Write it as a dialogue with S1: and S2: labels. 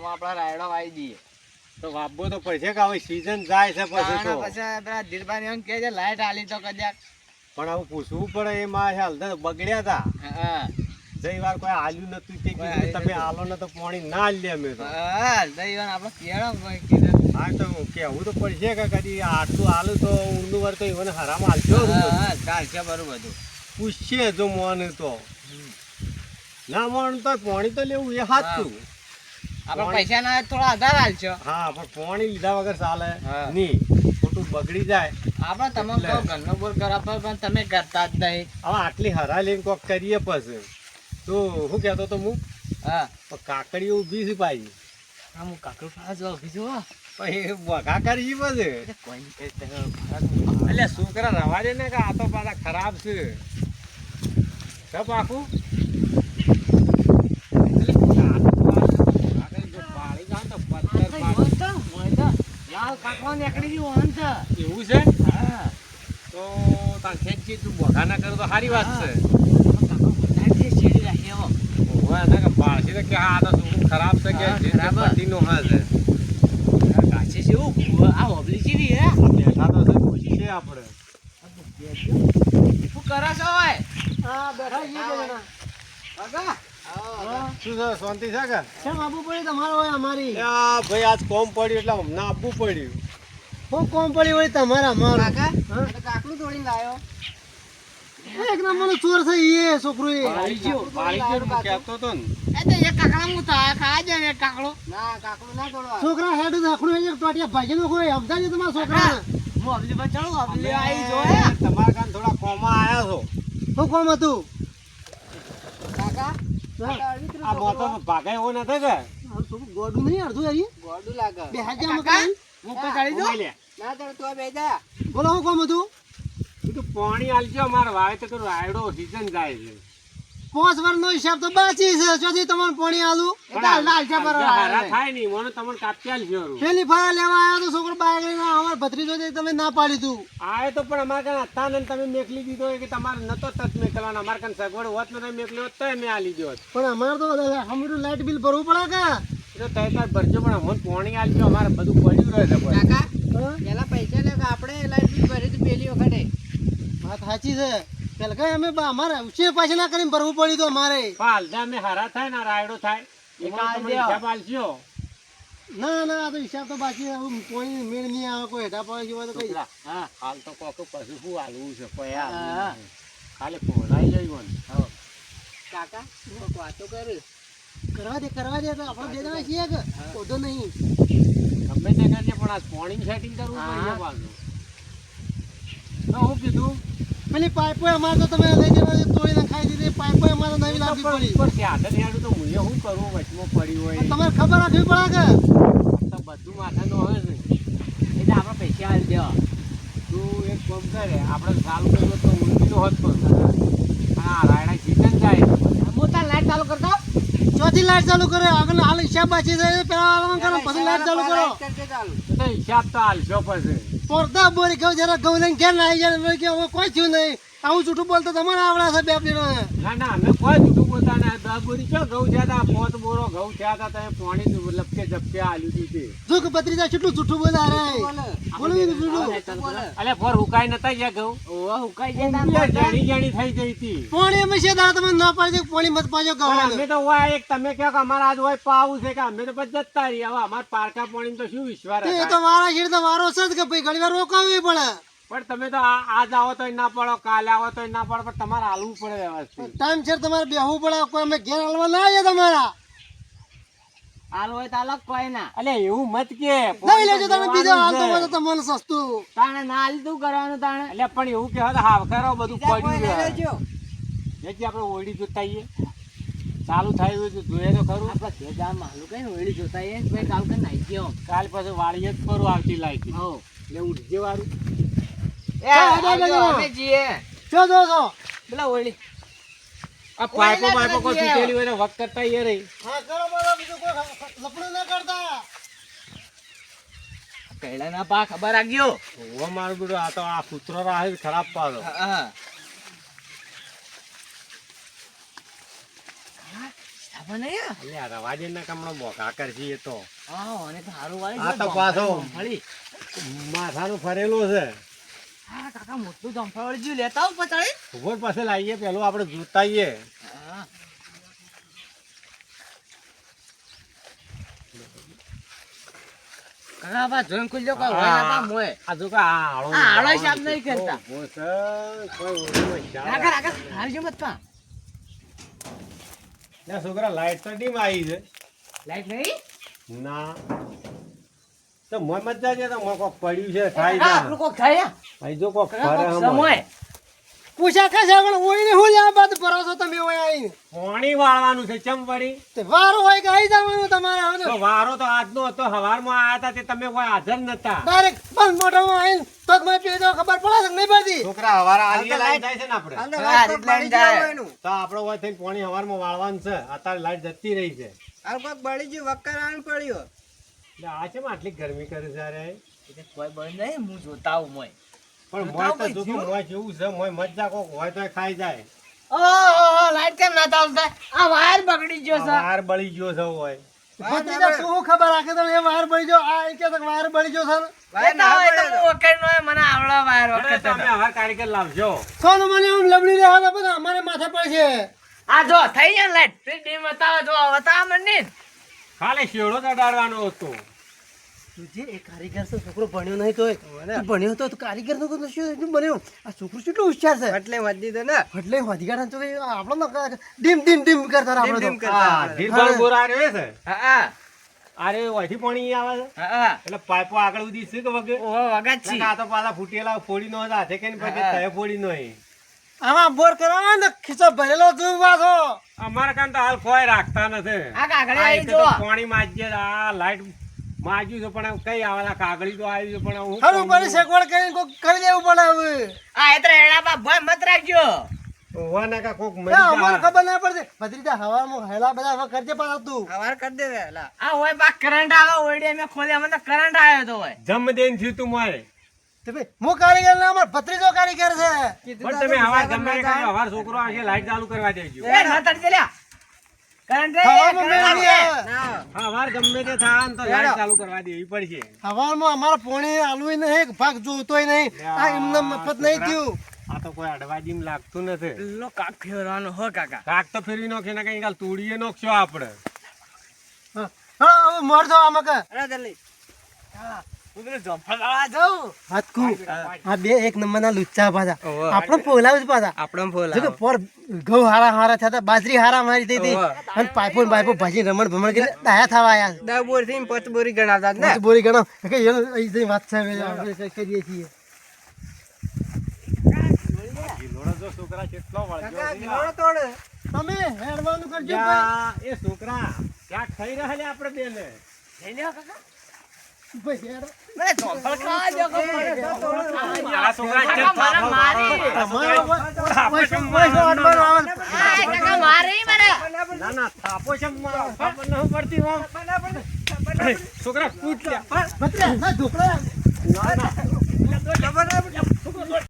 S1: આમાં આપણા રાયડો વાઈ દઈએ.
S2: તો વાપવો તો પડશે કે હવે સીઝન જાય છે પછી તો.
S1: પછી પેલા ધીરબાઈ એમ કહે છે લાઈટ આલી તો કદાચ.
S2: પણ હવે પૂછવું પડે એ માં હાલ તો બગડ્યા હતા
S1: હા.
S2: જઈ વાર કોઈ આલ્યું નતું તે તમે. આલો ન તો પાણી ના લે અમે તો.
S1: હા વાર આપણે કેળો કીધું.
S2: હા તો કેવું તો પડશે કે કદી આટલું આલું તો ઊંડું વાર તો એને હરામ આલજો
S1: હા, ચાલશે બરોબર બધું.
S2: પૂછશે જો મોને તો. ના મોન તો પાણી તો લેવું એ સાચું.
S1: આપણે પૈસા ના થોડા આધાર હાલશો
S2: હા પણ પાણી લીધા વગર ચાલે નહીં. ખોટું બગડી જાય.
S1: આપણે તમે
S2: એટલે.
S1: કહો ઘરનો બોર કરવા પણ તમે કરતા જ નહીં.
S2: હવે આટલી હરા લઈને કોક કરીએ પછી. તો હું કહેતો તો હું
S1: હા.
S2: તો કાકડી ઊભી છે પાછી
S1: હા હું કાકડી ફાળા જોવા ઊભી છું હો.
S2: પછી વઘા કરી પછી.
S1: એટલે
S2: શું છોકરા રવા દે ને કે આ તો પાછા ખરાબ છે. કપ આખું.
S1: લાલ પાકવા નીકળી ગયું હન છે.
S2: એવું છે
S1: હા.
S2: તો તાર ખેંચી તું બોઘા ના કરે તો સારી વાત છે
S1: જે.
S2: ઓવે ને કે આ તો ખરાબ છે કે જે
S1: ખરાબ.
S2: પતિનો હા છે
S1: આ છે એવું. આ હોબલી જેવી હે.
S2: બેઠા તો છે પૂછીએ આપણે
S1: શું કરો છો ઓય?
S3: હા બેઠા છીએ બે જણા.
S1: કાકા?
S3: હા.
S2: શું છે શાંતિ છે કે?
S3: કેમ આપવું પડ્યું તમારે હોય અમારી?
S2: આ ભાઈ આજ કોમ પડ્યું એટલે હમણાં આપવું પડ્યું.
S3: હું કોમ પડ્યું હોય તમારે અમારું.
S1: કાકા? તો કાકડું તોડીને લાયો.
S3: એક નંબરનો ચોર છે એ છોકરો એ.
S2: તો ને.
S1: તો એક કાકડા હું જાય એક કાકડો. ના, કાકડું ના તોડવા.
S3: છોકરા હેડ રાખડું એક ટોટિયા ભાજી નો કોઈ તમારા છોકરા?
S1: હું. હબલી પર ચડું, હબલી
S2: અમે તમારા કાન થોડા કોમા આયા છો.
S3: શું કોમ હતું?
S1: કાકા?
S2: આ મોટો ભાગાય એવો નથી કે?
S3: ગોડું નહીં અડધું યારી
S1: ગોડું લાગે.
S3: બે હાજર.
S1: ના તું જા.
S3: બોલો કોમ હતું?
S2: કીધું પાણી આલજો અમારે વાવે તો કરું રાયડો સીઝન જાય છે.
S3: પાંચ વર્ષનો હિસાબ તો બાકી છે. ચોથી તમને પોણી આલું.
S1: એ તો હાલ- હાલ છે.
S2: પર થાય નહીં. મને તમને કાપી આલજો
S3: પેલી ફાળા લેવા આવ્યો તો છોકરો બાઈક લઈને અમાર ભત્રીજો છે તમે ના પાડી તું.
S2: આયો તો પણ અમારે કાન હતા ને તમે મેકલી દીધો કે તમારે નતો તત મેકવાનો અમારે કાન સગવડ હોત ને તમે મેકલી હોત તો મેં આલી લીધો હોત.
S3: પણ અમારે તો હમણાં લાઇટ બિલ ભરવું પડે કે?
S2: તો તય તાર ભરજો પણ અમને પોણી આલજો. અમારે બધું પડ્યું રહે છે.
S1: કાકા, પેલા પૈસા લે કે આપણે લાઈટ બિલ ભરી દીધું પેલી વખતે.
S3: વાત સાચી છે. પેલા કઈ અમે અમારે ઉછેર પાછી ના કરીને ભરવું પડ્યું તો અમારે.
S2: હાલતા અમે હારા થાય ના રાયડો થાય. હિસાબ આલજો
S3: ના ના આ તો હિસાબ તો બાકી કોઈ મેળ નહીં આવે કોઈ હેઠા પડે જેવા તો કઈ.
S2: હા હાલ તો કોક પછી શું હાલવું છે કોઈ ખાલી ફોલાઈ જઈ
S1: કાકા, વાત કરી.
S3: કરવા દે કરવા દે તો આપણે બે જણા છીએ કે? ઓધો નહીં.
S2: ગમે તે કરીએ પણ આ પાણી સેટિંગ કરવું પડે
S1: હા.
S2: પાછું તો હું કીધું
S3: પેલી પાઇપો અમારે તો તમે લઈ જવા તોય ખાઈ દીધી. પાઇપો અમારે નવી લાવવી પડી.
S2: ઉપર સ્યાદન હેડું તો હું શું કરવું વચમાં પડી હોય.
S3: તમારે ખબર રાખવી પડે કે?
S2: તો બધું માથાનું હોય ને.
S1: એટલે આપણે પૈસા આવી દેવા.
S2: તું એક કામ કરે. આપણે ચાલુ કર્યું તો ઊંધીનો હોત પણ. આ રાયણા સીઝન જાય.
S1: હું લાઈટ ચાલુ કરતા.
S3: ચોથી લાઈટ ચાલુ કરે. આગળ હાલ હિસાબ બાકી છે. પેલા કરો પછી લાઈટ ચાલુ કરો.
S2: હિસાબ તો હાલશો પછી.
S3: પડદા બોરી કહું જરા ગૌ લઈને ઘેર આવી જાય કહ્યું, કોઈ થયું નહીં. આવું જૂઠું બોલતો તમારે આવડા છે બે પ્લેટો
S2: ના ના અમે કોઈ જૂઠું બોલતા ના દસ બોરી ચો ઘઉં થયા હતા પોત બોરો ઘઉં થયા હતા તમે પાણી લપકે ઝપકે આલ્યું હતું તે.
S3: દુઃખ બત્રીજા કેટલું જૂઠું બોલા અરે
S1: બોલે.
S3: જૂઠું.
S2: અલે ફોર હુકાઈ નતા ગયા ઘઉં?
S1: ઓ હુકાઈ તાર
S2: જાણી જાણી થઈ જઈ હતી.
S3: પાણી અમે છે દાડા તમે ના પાડી પાણી મત પાજો
S2: ઘઉં અમે તો હોય એક તમે કહો કે અમારે આજ હોય પાવું છે કે અમે તો પછી જતા રહીએ હવે અમારે પારકા પાણી તો શું વિશ્વાસ
S3: એ તો? વારા છે તો વારો છે જ કે ભાઈ ઘણી વાર રોકાવવી પડે.
S2: પણ તમે તો આ- આજ આવો તો ના પડો કાલે આવો તો ના પડો પણ તમારે હાલવું પડે વ્યવસ્થિત.
S3: ટાઈમ છે તમારે બેહવું પડે કોઈ અમે ઘેર હાલવા ના આવીએ તમારા.
S1: હાલ હોય તો અલગ કોઈ ના.
S2: અલે એવું મત કે
S3: લઈ લેજો તમે બીજો હાલ તો
S2: છે.
S3: તમને સસ્તું.
S1: તાણે ના હાલ તું કરવાનું તાણે.
S2: એટલે પણ એવું કે હા કરો બધું
S1: કોઈ
S2: પડ્યું
S1: લેજો.
S2: જેથી આપણે ઓળી જોતાઈએ. ચાલુ થાય તો જોઈએ તો ખરું.
S1: આપણે ઘેર માલું કઈ ને વેળી જોતા આવીએ. ભાઈ કાલ કરીને નાહી ગયો.
S2: કાલ પછી વાળીએ જ કરું આવતી લાઈટ.
S1: હો
S2: એટલે ઉઠજે વાળું
S1: એ અમે જઈએ.
S3: જો જો જો.
S1: પેલા ઓળી
S2: આ પાઇપો પાઇપો કોઈ તૂટેલી હોય ને વખત કરતા એ રહી.
S3: હા કરો બોલો બીજું કોઈ લપડું ના કરતા.
S1: કૈડા ના પા ખબર રાખજો.
S2: ઓ મારું બેટું આ તો આ કૂતરો રાહે ખરાબ પાડો
S1: હા.
S2: માથાનું ફરેલું છે.
S1: હા, કાકા મોટું જમફળી લેતા આવો પચાડી.
S2: ઊભો પાસે લાવીએ પેલું આપણે જોતાઈએ
S1: કાકા, બા જોઈને ખુલ્યો કોઈ હોય ના મોય.
S2: આ જો કે આળો
S1: આળો હિસાબ નહીં કરતા.
S2: ઊભો કોઈ ઓછું
S1: કાકા, કાકા, હારી જો મત પા.
S2: લે છોકરા લાઈટ તો ડીમ આવી છે
S1: લાઈટ નહીં?
S2: ના તો મોય મત જાજે તો મોય કોક પડ્યું છે
S1: કાકા,
S2: ખાઈ
S1: આપણું કોક થાય હે?
S2: જો કોક ફરે
S1: કોક
S2: હમણાં.
S1: સમોય.
S3: પૂછા ખાશે પણ ઓઈને હું લ્યા બાદ ભરોસો તમે ઓય આવીને
S2: પોણી વાળવાનું છે ચમ પડી
S3: તે વાર હોય કે આવી જવાનું તમારે હવે
S2: તો વારો તો આજનો હતો હવારમાં આયા હતા તે તમે કોઈ હાજર નતા.
S3: ડાયરેક્ટ બંધ મોઢામાં આવીને તો જ મને પીધો ખબર પડે છે નહીં
S2: છોકરા હવારા આલીએ લાઈટ જાય છે ને આપણે.
S1: હા, રીત જાય.
S2: તો આપણો હોય થઈને પોણી હવારમાં વાળવાનું છે. અત્યારે લાઈટ જતી રહી છે. એટલે આ છે આટલી ગરમી કરે છે
S1: એટલે કોઈ બળ નહીં, હું જોતા આવું મોય.
S2: પણ મોય તો જો મોય જેવું. છે મોય મજા કોક હોય તો ખાઈ જાય.
S1: લાઈટ કેમ ના ચાલુ થાય? આ વાયર બગડી ગયો છે.
S2: બળી ગયો છે હોય.
S3: શું ખબર રાખે તમે એ વાર બળી ગયો. આ કે વાયર કે બળી ગયો છે ને?
S1: એ તો હોય તો હું વખત નો હોય, મને આવડે વાયર વખત
S2: તમે હવાર કારીગર લાવજો.
S3: સોનું મને એમ લબડી રહ્યા બધા અમારે માથે પડશે
S1: આ જો થઈ ગયા લાઈટ. ડીમ બતાવે જો બતાવે મંડી
S2: ખાલી શેડો ચડાડવાનો હતો.
S3: તુજે એ કારીગર તો છોકરો ભણ્યો નહીં તો ભણ્યો તો કારીગર નો શું શું બન્યો આ છોકરો કેટલો હોશિયાર છે. એટલે વધી તો ને એટલે વધી ગયા તો આપણો ડીમ ડીમ ડીમ કરતા રહે આપણો તો.
S2: હા ધીરભાઈ બોરા રહ્યો છે.
S1: હા હા.
S2: અરે ઓયથી પાણી આવે છે?
S1: હા
S2: એટલે પાઇપો આગળ સુધી છે કે વગે
S1: ઓહો વગત છી.
S2: આ તો પાછા ફૂટેલા ફોડી નો હાથે કે પછી. તય ફોડી નો
S3: આમાં બોર કરવા ને ખીચો ભરેલો પાછો.
S2: અમારા કાન તો હાલ કોઈ રાખતા નથી.
S1: આ કાગળે આવી જો
S2: પાણી માજ્ય આ લાઈટ માજ્યું છે પણ કઈ આવેલા કાગળી તો આવી છે પણ હું
S3: હરું પડી સગવડ કરીને કોક કરી દેવું પડે હવે.
S1: આ એત્ર એડા બા ભય મત રાખજો.
S2: હોવા કા કોક મરી
S3: અમને
S2: જાય
S3: ખબર ના પડશે ભત્રીજા હવામાં હેલા બધા હવે કરજે પાછા તું
S1: આ હોય બા કરંટ આવે ઓઈડે મેં ખોલ્યા મને કરંટ આવ્યો તો હોય.
S2: જમ દેન થયું તું મારે.
S3: તે હું કારીગર ના અમાર ભત્રીજો કારીગર છે.
S2: પણ તમે હવાર ગમે હવાર છોકરો આવશે લાઈટ ચાલુ કરવા દેજો.
S1: એ ના લ્યા
S3: હવામાં અમારા પોણી આલુય નહીં ભાગ જોતોય નહીં. આ એમને મફત નહીં થયું.
S2: આ તો કોઈ અડવાજી લાગતું નથી.
S1: લો કાક ફેરવાનો હો કાકા.
S2: કાક તો ફેરવી નાખશે ને કઈ કાલ તોડીએ નાખશો આપણે.
S3: હા મોર જો આમાં કે બે એક નંબરના લુચ્ચા પાછા. આપણે પોલાવ જ પાછા.
S1: આપણો
S3: જો કે ઘઉં હારા હારા થતા બાજરી હારા મારી થઈ હતી. અને પાઇપો બાઈપો ભાજી રમણ ભમણ થવા આયા
S1: દસ બોરથી પાંચ બોરી ગણાતા
S3: પાંચ બોરી ગણો કે એનો અહીં વાત છે આપણે કરીએ છીએ.
S2: છોકરા કેટલો વળગ્યો
S3: તમે હેડવાનું કરજો
S2: એ છોકરા ક્યાંક થઈ રહ્યા આપણે બેને?
S1: લઈ કાકા.
S2: છોકરા કૂટ લ્યા.
S3: ઢોકળા.
S2: ના ના.